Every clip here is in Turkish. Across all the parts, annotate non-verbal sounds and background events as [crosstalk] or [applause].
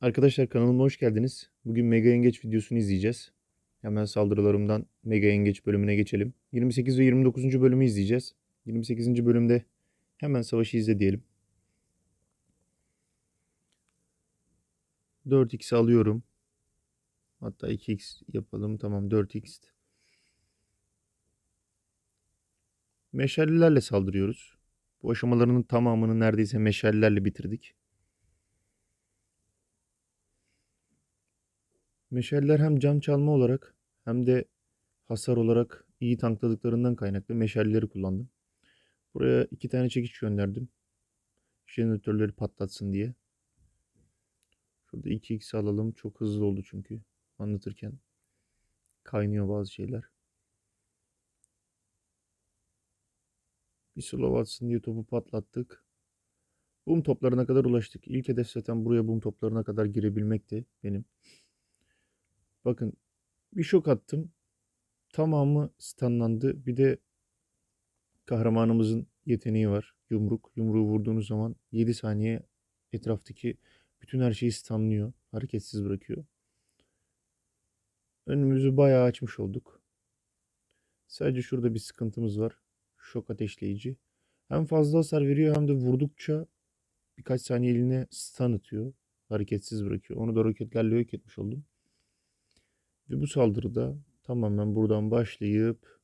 Arkadaşlar kanalıma hoş geldiniz. Bugün Mega Yengeç videosunu izleyeceğiz. Hemen saldırılarımdan Mega Yengeç bölümüne geçelim. 28 ve 29. bölümü izleyeceğiz. 28. bölümde hemen savaşı izle diyelim. 4x alıyorum. Hatta 2x yapalım. Tamam 4x. Meşalelerle saldırıyoruz. Bu aşamalarının tamamını neredeyse meşalelerle bitirdik. Meşaleler hem can çalma olarak hem de hasar olarak iyi tankladıklarından kaynaklı meşaleleri kullandım. Buraya iki tane çekiç gönderdim. Jeneratörleri patlatsın diye. Şurada 2x alalım. Çok hızlı oldu çünkü anlatırken. Kaynıyor bazı şeyler. Bir slow atsın diye topu patlattık. Boom toplarına kadar ulaştık. İlk hedef zaten buraya boom toplarına kadar girebilmekti benim. Bakın bir şok attım. Tamamı stunlandı. Bir de kahramanımızın yeteneği var. Yumruk. Yumruğu vurduğunuz zaman 7 saniye etraftaki bütün her şeyi stunlıyor. Hareketsiz bırakıyor. Önümüzü bayağı açmış olduk. Sadece şurada bir sıkıntımız var. Şok ateşleyici. Hem fazla hasar veriyor hem de vurdukça birkaç saniye eline stun atıyor. Hareketsiz bırakıyor. Onu da roketlerle yok etmiş oldum. Ve bu saldırıda tamamen buradan başlayıp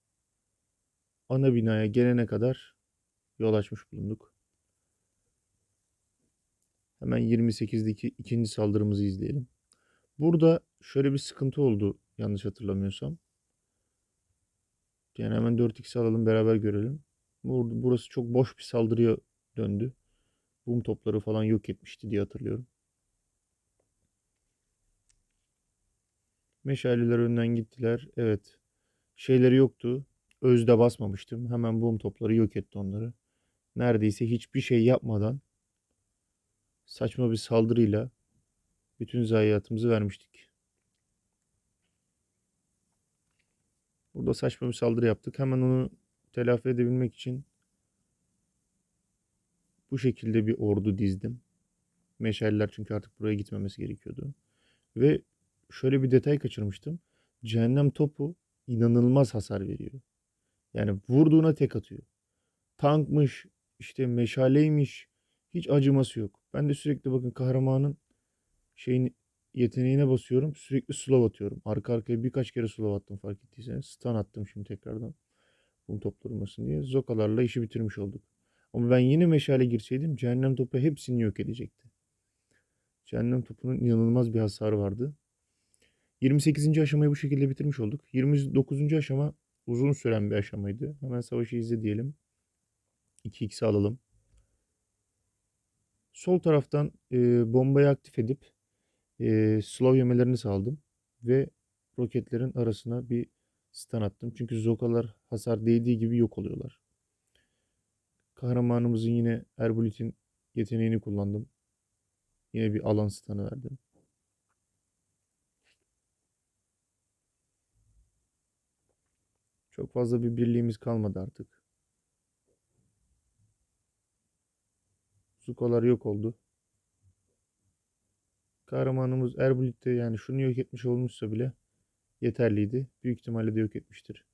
ana binaya gelene kadar yol açmış bulunduk. Hemen 28'deki ikinci saldırımızı izleyelim. Burada şöyle bir sıkıntı oldu yanlış hatırlamıyorsam. Yani hemen 4x alalım beraber görelim. Bur- Burası çok boş bir saldırıya döndü. Boom topları falan yok etmişti diye hatırlıyorum. Meşaleler önden gittiler. Evet. Şeyleri yoktu. Özde basmamıştım. Hemen boom topları yok etti onları. Neredeyse hiçbir şey yapmadan saçma bir saldırıyla bütün zayiatımızı vermiştik. Burada saçma bir saldırı yaptık. Hemen onu telafi edebilmek için bu şekilde bir ordu dizdim. Meşaleler çünkü artık buraya gitmemesi gerekiyordu. Ve şöyle bir detay kaçırmıştım. Cehennem topu inanılmaz hasar veriyor. Yani vurduğuna tek atıyor. Tankmış, işte meşaleymiş, hiç acıması yok. Ben de sürekli bakın kahramanın şeyin yeteneğine basıyorum. Sürekli slow atıyorum. Arka arkaya birkaç kere slow attım fark ettiyseniz. Stun attım şimdi tekrardan. Bunun top durmasın diye. Zokalarla işi bitirmiş olduk. Ama ben yine meşale girseydim cehennem topu hepsini yok edecekti. Cehennem topunun inanılmaz bir hasarı vardı. 28. aşamayı bu şekilde bitirmiş olduk. 29. aşama uzun süren bir aşamaydı. Hemen savaşı izle diyelim. 2x'i alalım. Sol taraftan e, bombayı aktif edip e, slow yemelerini saldım. Ve roketlerin arasına bir stun attım. Çünkü zokalar hasar değdiği gibi yok oluyorlar. Kahramanımızın yine Erbulit'in yeteneğini kullandım. Yine bir alan stun'ı verdim. Çok fazla bir birliğimiz kalmadı artık. Zukolar yok oldu. Kahramanımız Erbulit'te yani şunu yok etmiş olmuşsa bile yeterliydi. Büyük ihtimalle de yok etmiştir.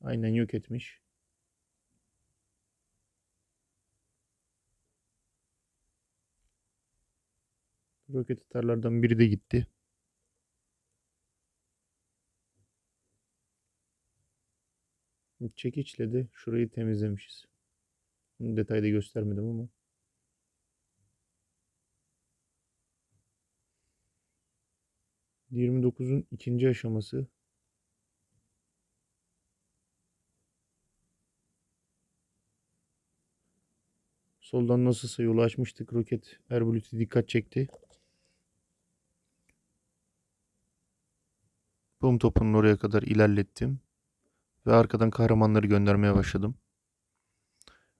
Aynen yok etmiş. Roket atarlardan biri de gitti. Çekiçle de şurayı temizlemişiz. Bunu detayda göstermedim ama. Yirmi dokuzun ikinci aşaması. Soldan nasılsa yolu açmıştık. Roket Erbulut'u dikkat çekti. Bum topunun oraya kadar ilerlettim. Ve arkadan kahramanları göndermeye başladım.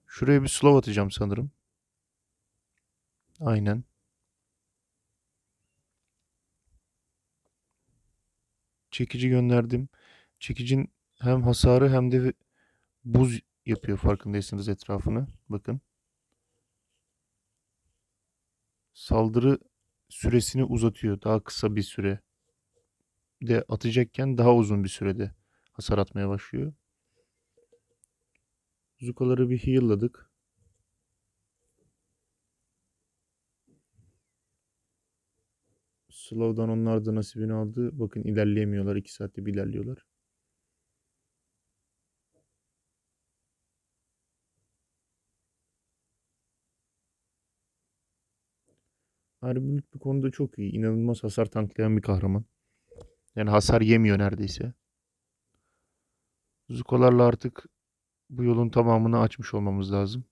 Şuraya bir slow atacağım sanırım. Aynen. Çekici gönderdim. Çekicin hem hasarı hem de buz yapıyor farkındaysanız etrafını. Bakın. saldırı süresini uzatıyor. Daha kısa bir süre de atacakken daha uzun bir sürede hasar atmaya başlıyor. Zukaları bir heal'ladık. Slow'dan onlar da nasibini aldı. Bakın ilerleyemiyorlar. 2 saatte bir ilerliyorlar. Harbülük bir konuda çok iyi. İnanılmaz hasar tanklayan bir kahraman. Yani hasar yemiyor neredeyse. Zukolarla artık bu yolun tamamını açmış olmamız lazım.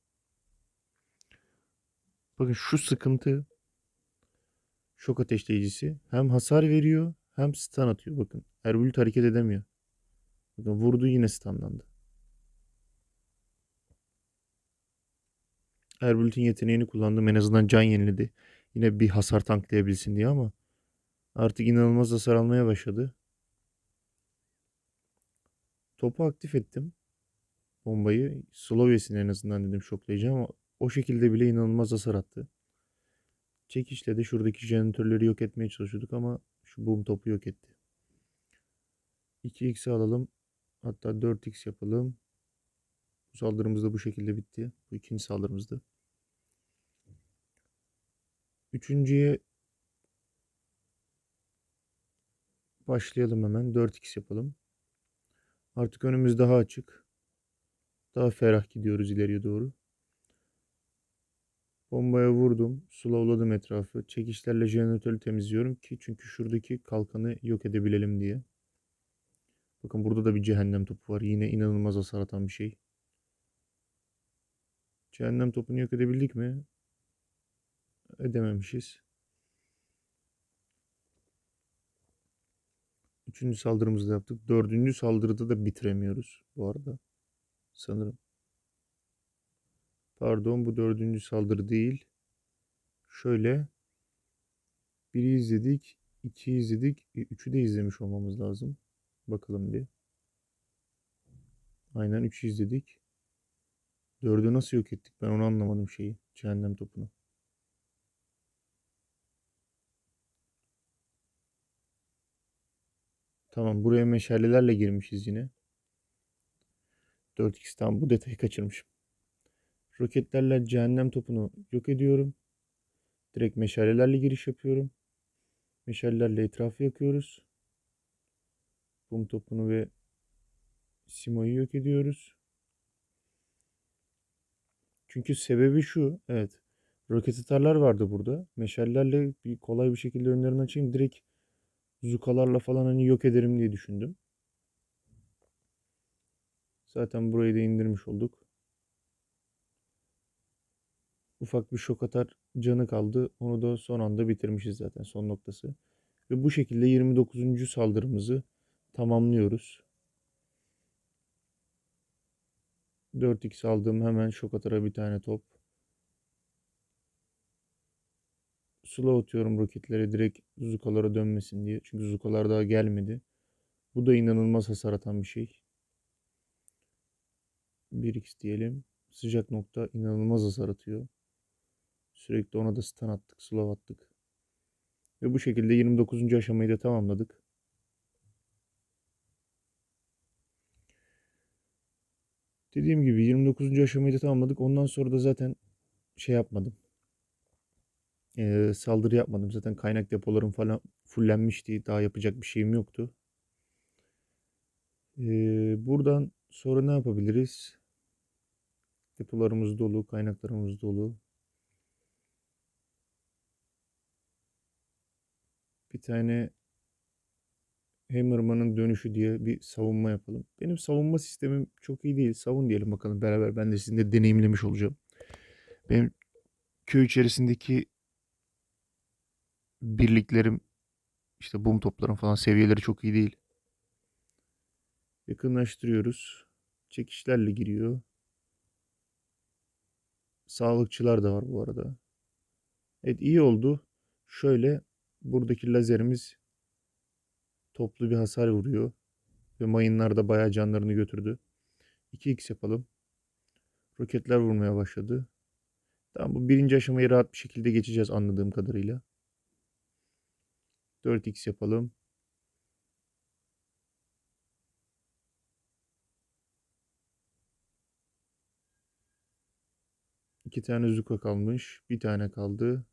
Bakın şu sıkıntı şok ateşleyicisi hem hasar veriyor hem stun atıyor. Bakın Erbülüt hareket edemiyor. Bakın vurdu yine stunlandı. Erbülüt'ün yeteneğini kullandım. En azından can yeniledi. Yine bir hasar tanklayabilsin diye ama artık inanılmaz hasar almaya başladı. Topu aktif ettim. Bombayı slow yesin en azından dedim şoklayıcı ama o şekilde bile inanılmaz hasar attı. Çekişle de şuradaki jeneratörleri yok etmeye çalışıyorduk ama şu boom topu yok etti. 2x alalım. Hatta 4x yapalım. Bu saldırımız da bu şekilde bitti. Bu ikinci saldırımızdı. Üçüncüye başlayalım hemen. 4x yapalım. Artık önümüz daha açık. Daha ferah gidiyoruz ileriye doğru. Bombaya vurdum. Slowladım etrafı. Çekişlerle jeneratörü temizliyorum ki çünkü şuradaki kalkanı yok edebilelim diye. Bakın burada da bir cehennem topu var. Yine inanılmaz hasar atan bir şey. Cehennem topunu yok edebildik mi? Edememişiz. Üçüncü saldırımızı da yaptık. Dördüncü saldırıda da bitiremiyoruz bu arada. Sanırım. Pardon bu dördüncü saldırı değil. Şöyle. Biri izledik. iki izledik. e, Üçü de izlemiş olmamız lazım. Bakalım bir. Aynen üçü izledik. Dördü nasıl yok ettik? Ben onu anlamadım şeyi. Cehennem topunu. Tamam buraya meşalelerle girmişiz yine. 4x'ten bu detayı kaçırmışım. Roketlerle cehennem topunu yok ediyorum. Direkt meşalelerle giriş yapıyorum. Meşalelerle etrafı yakıyoruz. Bum topunu ve Simo'yu yok ediyoruz. Çünkü sebebi şu. Evet. Roket atarlar vardı burada. Meşallerle bir kolay bir şekilde önlerini açayım. Direkt zukalarla falan hani yok ederim diye düşündüm. Zaten burayı da indirmiş olduk. Ufak bir şok atar canı kaldı. Onu da son anda bitirmişiz zaten son noktası. Ve bu şekilde 29. saldırımızı tamamlıyoruz. 4x aldığım hemen şok atara bir tane top. Slow atıyorum roketlere direkt Zukalara dönmesin diye. Çünkü Zukalar daha gelmedi. Bu da inanılmaz hasar atan bir şey. 1x diyelim. Sıcak nokta inanılmaz hasar atıyor. Sürekli ona da stun attık, slow attık. Ve bu şekilde 29. aşamayı da tamamladık. Dediğim gibi 29. aşamayı da tamamladık. Ondan sonra da zaten şey yapmadım. Ee, saldırı yapmadım. Zaten kaynak depolarım falan fullenmişti. Daha yapacak bir şeyim yoktu. Ee, buradan sonra ne yapabiliriz? Depolarımız dolu, kaynaklarımız dolu. Bir tane Hammerman'ın dönüşü diye bir savunma yapalım. Benim savunma sistemim çok iyi değil. Savun diyelim bakalım beraber. Ben de sizinle deneyimlemiş olacağım. Benim köy içerisindeki birliklerim işte bum topların falan seviyeleri çok iyi değil. Yakınlaştırıyoruz. Çekişlerle giriyor. Sağlıkçılar da var bu arada. Evet iyi oldu. Şöyle buradaki lazerimiz toplu bir hasar vuruyor. Ve mayınlar da bayağı canlarını götürdü. 2x yapalım. Roketler vurmaya başladı. Tamam bu birinci aşamayı rahat bir şekilde geçeceğiz anladığım kadarıyla. 4x yapalım. İki tane zuka kalmış. Bir tane kaldı.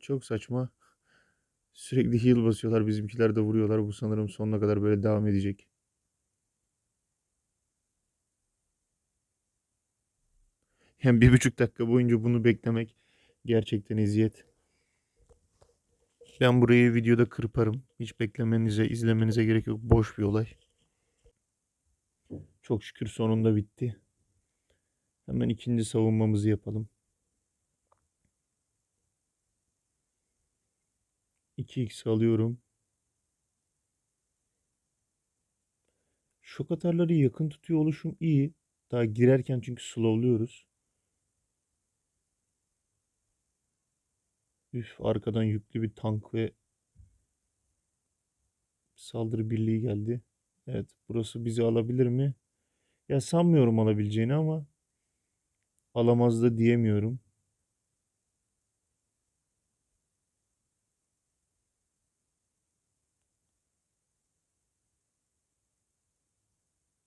Çok saçma. [laughs] Sürekli heal basıyorlar. Bizimkiler de vuruyorlar. Bu sanırım sonuna kadar böyle devam edecek. Yani bir buçuk dakika boyunca bunu beklemek gerçekten eziyet. Ben burayı videoda kırparım. Hiç beklemenize, izlemenize gerek yok. Boş bir olay. Çok şükür sonunda bitti. Hemen ikinci savunmamızı yapalım. 2x alıyorum. Şok atarları yakın tutuyor oluşum iyi. Daha girerken çünkü slowluyoruz. Üf arkadan yüklü bir tank ve saldırı birliği geldi. Evet burası bizi alabilir mi? Ya sanmıyorum alabileceğini ama alamaz da diyemiyorum.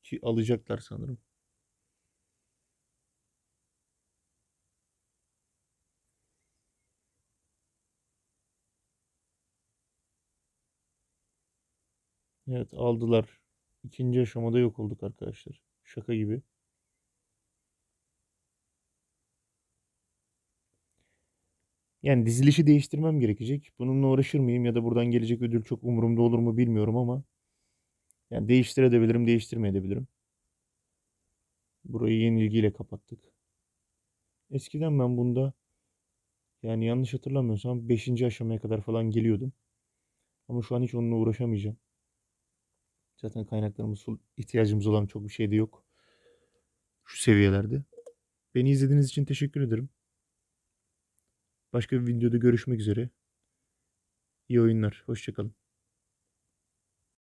Ki alacaklar sanırım. Evet aldılar. İkinci aşamada yok olduk arkadaşlar. Şaka gibi. Yani dizilişi değiştirmem gerekecek. Bununla uğraşır mıyım ya da buradan gelecek ödül çok umurumda olur mu bilmiyorum ama yani değiştirebilirim, değiştirmeyebilirim. Burayı yenilgiyle kapattık. Eskiden ben bunda yani yanlış hatırlamıyorsam 5. aşamaya kadar falan geliyordum. Ama şu an hiç onunla uğraşamayacağım. Zaten kaynaklarımız ihtiyacımız olan çok bir şey de yok. Şu seviyelerde. Beni izlediğiniz için teşekkür ederim. Başka bir videoda görüşmek üzere. İyi oyunlar. Hoşçakalın.